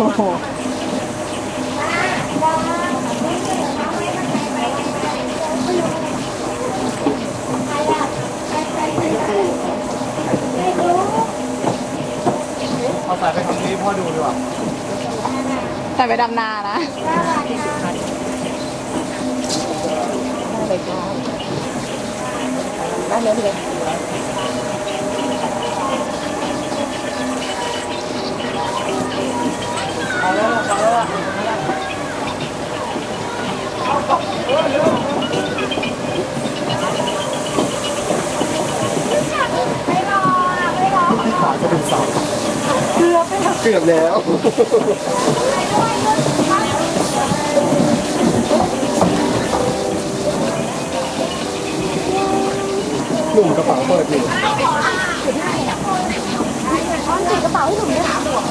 เอาสายไปทำนี้พ่อดูดีกว่าใส่ไปดำนานะได้เลยพี่เล็กเอาแล้ว เอาแล้วขาจะเป็นเสาเกือบเกือบแล้ว หนุ่มกระเป๋าเปิดอยู่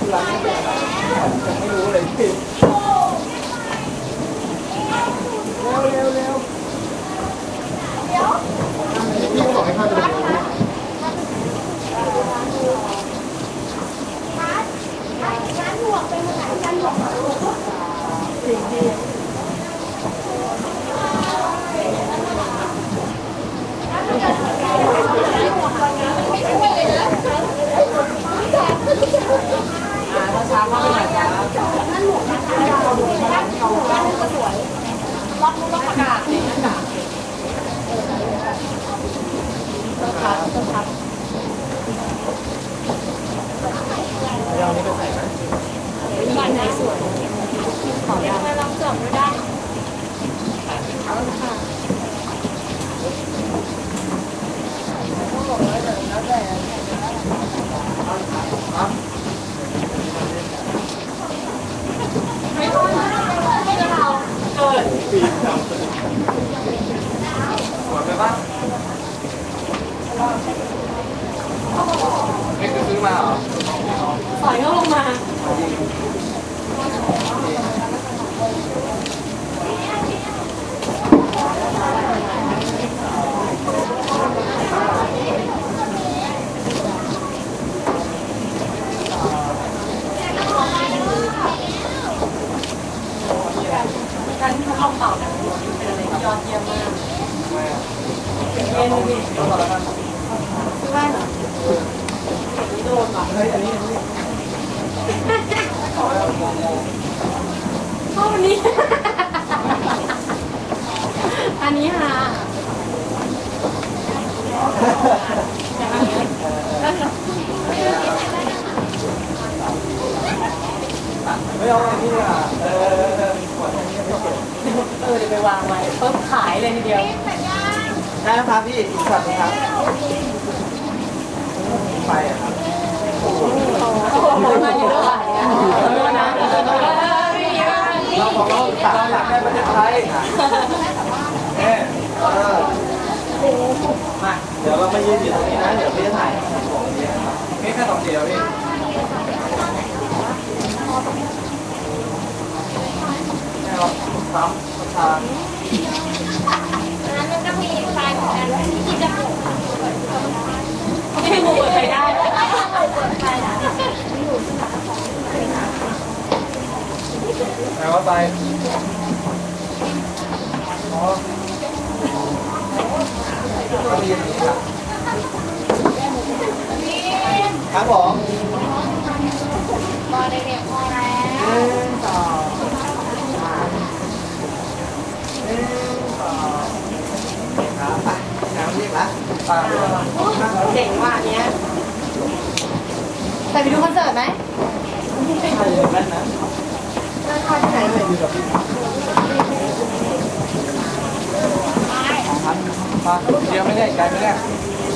ที่ร้านไม่เป็นจะไม่รู้เลยพี่ speed. นี้ อันนี้ค่ะ ไม่เอาอันนี้อะเออเออเออขวดอันนี้ไม่เก็บเออเดี๋ยวไปวางไว้ปุ๊บขายเลยทีเดียว ได้แล้วครับพี่อีกสัตว์นะครับไปอะครับ คนมาอยู่เท่าไหร่อะเออนะเออไม่มีอะไร เราของเราเราอยากได้ประเทศไทยเออเออมาเดี๋ ยืนอยู่ตรงนี้นะเดี๋ยวพี่จะถ่ายของนี้นะครับนี่แค่สองเดียวพี่แค่เราซ้ำทางไม่ให้งูเปิดไปได้แปลว่าไปอ๋อก็มีอย่างนี้ครับ ครับผมพอเด็กๆพอแล้วหนึ่งสองสามหนึ่งสองครับไปน้ำเรียกละไปเจ๋งว่ะอันเนี้ยแต่ไปดูคอนเสิร์ตไหมใช่เลยแม่นนะเดินทางที่ไหนเลยอยู่กับพี่ของพันมาเดียวไม่ได้ไกลไม่ได้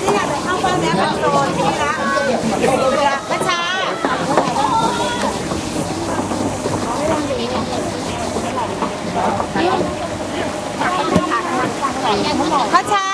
ที่อยากไปเข้าบ้านแล้วโดนที่ละ ประชาพระชา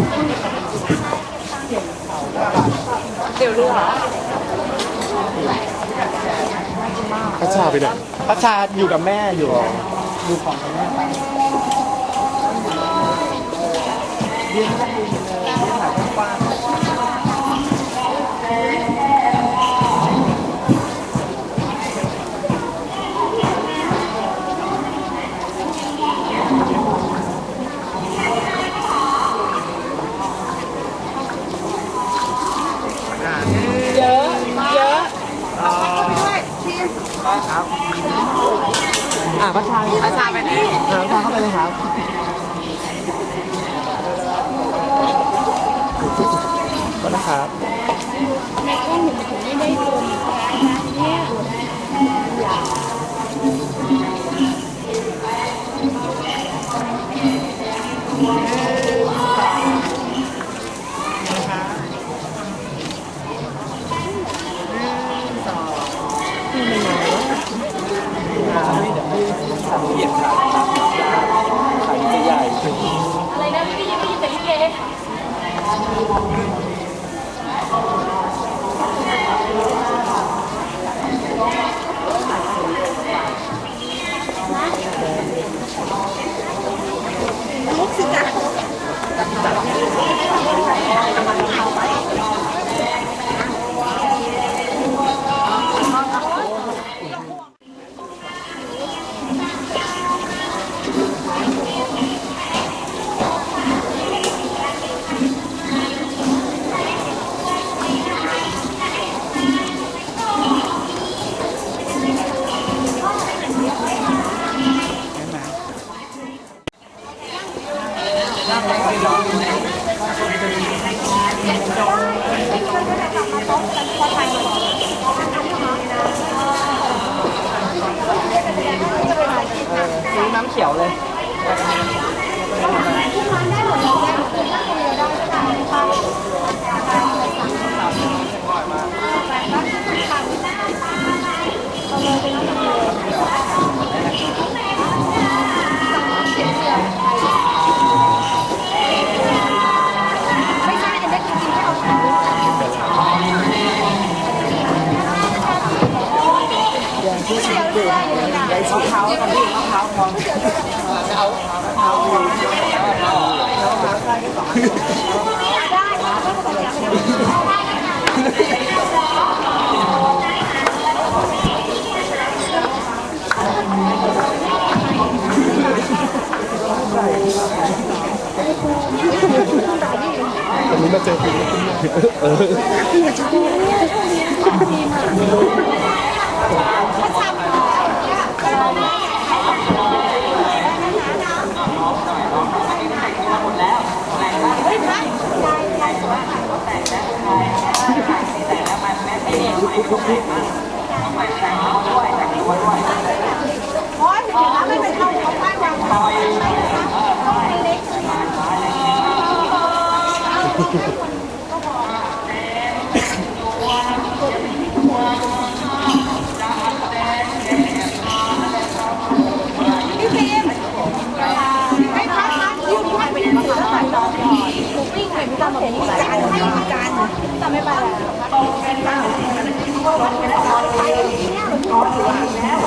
พัชชาพระชาไปไหนพระชาอยู่กับแม่อยู่ดูของกับแม่เรียน ครับเหยียบขาครับขาจะใหญ่อะไรนะพี่ได้ยินแต่พี่เก เอาเท้ากันพี่เอาเท้าพอจะเอาเท้าดีเอาเท้าเอาเท้าได้ที่สองวันนี้มาเจอคุณแล้วคุณแม่ เออโอ๊ยเดี๋ยวนะไม่เป็นเข้าเขาป้ายวางไว้พี่ฟิล์มให้พักนะยืมให้ไปยืมแล้วใส่องก่อนหมูปิ้งไข่ไม่ต้องแบบนี้ให้กันแต่ไม่ไปแล้ว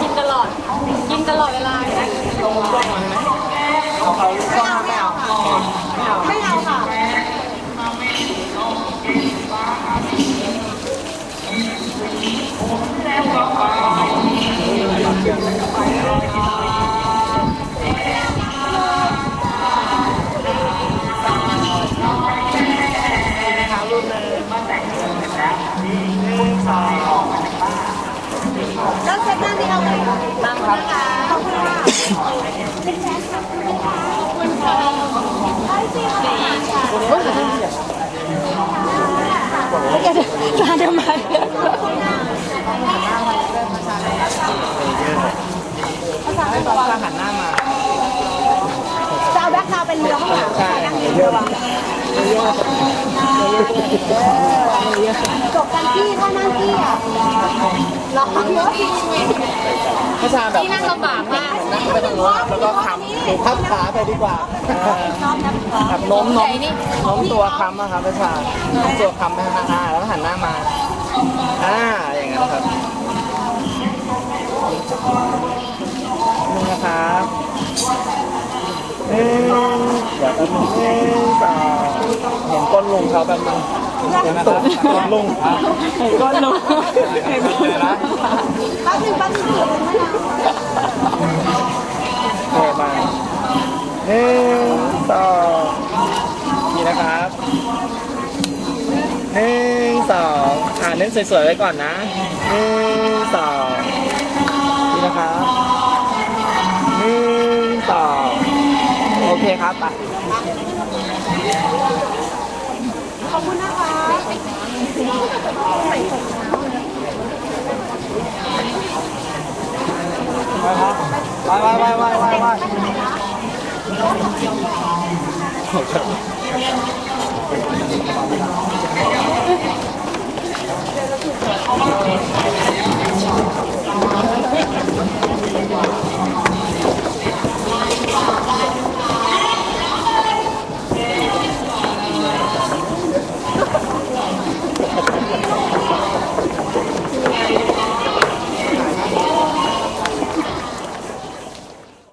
กินตลอด กินตลอดเวลาเอาเขาลูกก้อนไม่เอา เดี๋ยวจานเดี๋ยวมาให้ตอนข้าหันหน้ามาจะเอาแบ็คดาวเป็นเรือข้างหลังใช่ยังเรือะจบกันที่ถ้านั่งที่อะล็อกเยอะ พระชาแบบนี่นั่งลำบากมากนั่งไปทางโน้นแล้วก็ค้ำหรือพับขาไปดีกว่าแบบโน้มโน้มโน้มตัวค้ำอะครับพระชาโน้มตัวค้ำไปข้างหน้าแล้วหันหน้ามาอ่าอย่างนั้นครับนี่นะครับหนึ่งเดี๋ยวแป๊บนึงหนึ่งสองเห็นก้นลุงเขาแบบนึง เห็นไหมครับก้นลุงก้นลุงเห็นก้นลงนะแป๊บนึงแป๊บนึงเดี๋ยวไม่นานโอเคมาหนึ่งสองนี่นะครับหนึ่งสองอ่าเน้นสวยๆไว้ก่อนนะหนึ่งสองนี่นะครับหนึ่งสองโอเคครับไป ขอบคุณนะคะ ไปไปไปไปไปไปไป